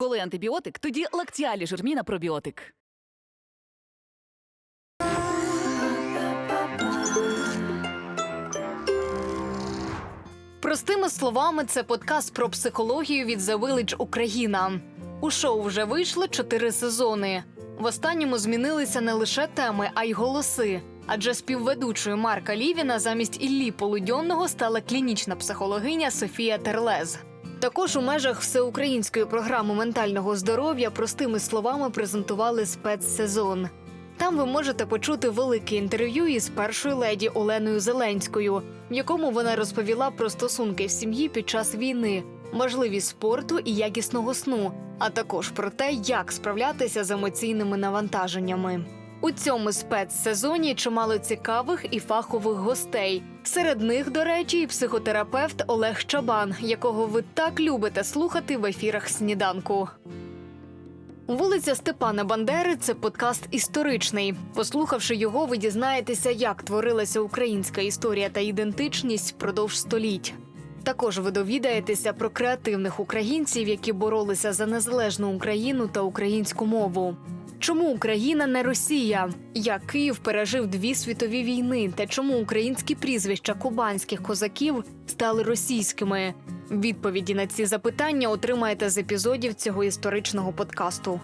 Коли антибіотик, тоді лактіалі жирміна пробіотик. Простими словами, це подкаст про психологію від The Village Україна. У шоу вже вийшло чотири сезони. В останньому змінилися не лише теми, а й голоси. Адже співведучою Марка Лівіна замість Іллі Полудьонного стала клінічна психологиня Софія Терлез. Також у межах всеукраїнської програми ментального здоров'я простими словами презентували спецсезон. Там ви можете почути велике інтерв'ю із першою леді Оленою Зеленською, в якому вона розповіла про стосунки в сім'ї під час війни, можливість спорту і якісного сну, а також про те, як справлятися з емоційними навантаженнями. У цьому спецсезоні чимало цікавих і фахових гостей. Серед них, до речі, і психотерапевт Олег Чабан, якого ви так любите слухати в ефірах сніданку. Вулиця Степана Бандери це подкаст історичний. Послухавши його, ви дізнаєтеся, як творилася українська історія та ідентичність впродовж століть. Також ви довідаєтеся про креативних українців, які боролися за незалежну Україну та українську мову. Чому Україна не Росія? Як Київ пережив дві світові війни, та чому українські прізвища кубанських козаків стали російськими? Відповіді на ці запитання отримаєте з епізодів цього історичного подкасту.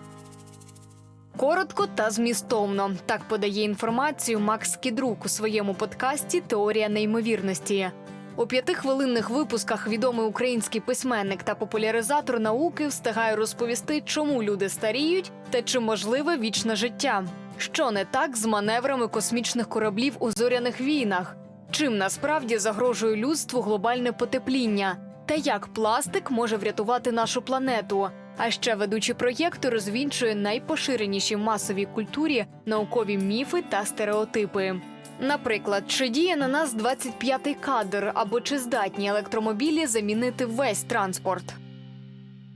Коротко та змістовно так подає інформацію Макс Кідрук у своєму подкасті Теорія неймовірності. У п'ятихвилинних випусках відомий український письменник та популяризатор науки встигає розповісти, чому люди старіють та чи можливе вічне життя. Що не так з маневрами космічних кораблів у зоряних війнах? Чим насправді загрожує людству глобальне потепління? Та як пластик може врятувати нашу планету? А ще ведучий проєкту розвінчує найпоширеніші масовій культурі наукові міфи та стереотипи. Наприклад, чи діє на нас 25-й кадр, або чи здатні електромобілі замінити весь транспорт?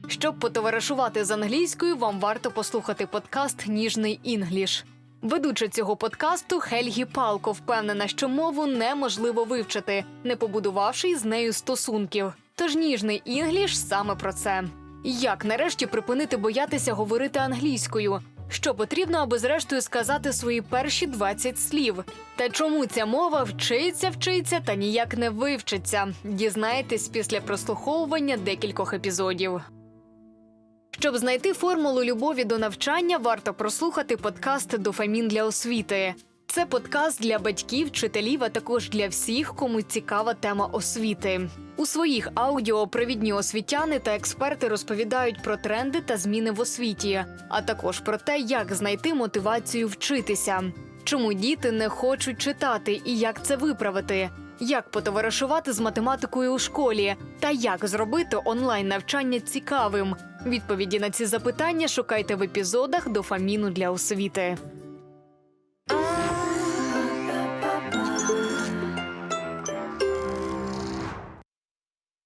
Щоб потоваришувати з англійською, вам варто послухати подкаст Ніжний інгліш. Ведуча цього подкасту Хельгі Палко впевнена, що мову неможливо вивчити, не побудувавши з нею стосунків. Тож ніжний інгліш саме про це. Як нарешті припинити боятися говорити англійською? Що потрібно, аби зрештою сказати свої перші 20 слів? Та чому ця мова вчиться, вчиться та ніяк не вивчиться? Дізнаєтесь після прослуховування декількох епізодів. Щоб знайти формулу любові до навчання, варто прослухати подкаст Дофамін для освіти. Це подкаст для батьків, вчителів, а також для всіх, кому цікава тема освіти. У своїх аудіо провідні освітяни та експерти розповідають про тренди та зміни в освіті, а також про те, як знайти мотивацію вчитися, чому діти не хочуть читати і як це виправити, як потоваришувати з математикою у школі, та як зробити онлайн навчання цікавим. Відповіді на ці запитання шукайте в епізодах дофаміну для освіти.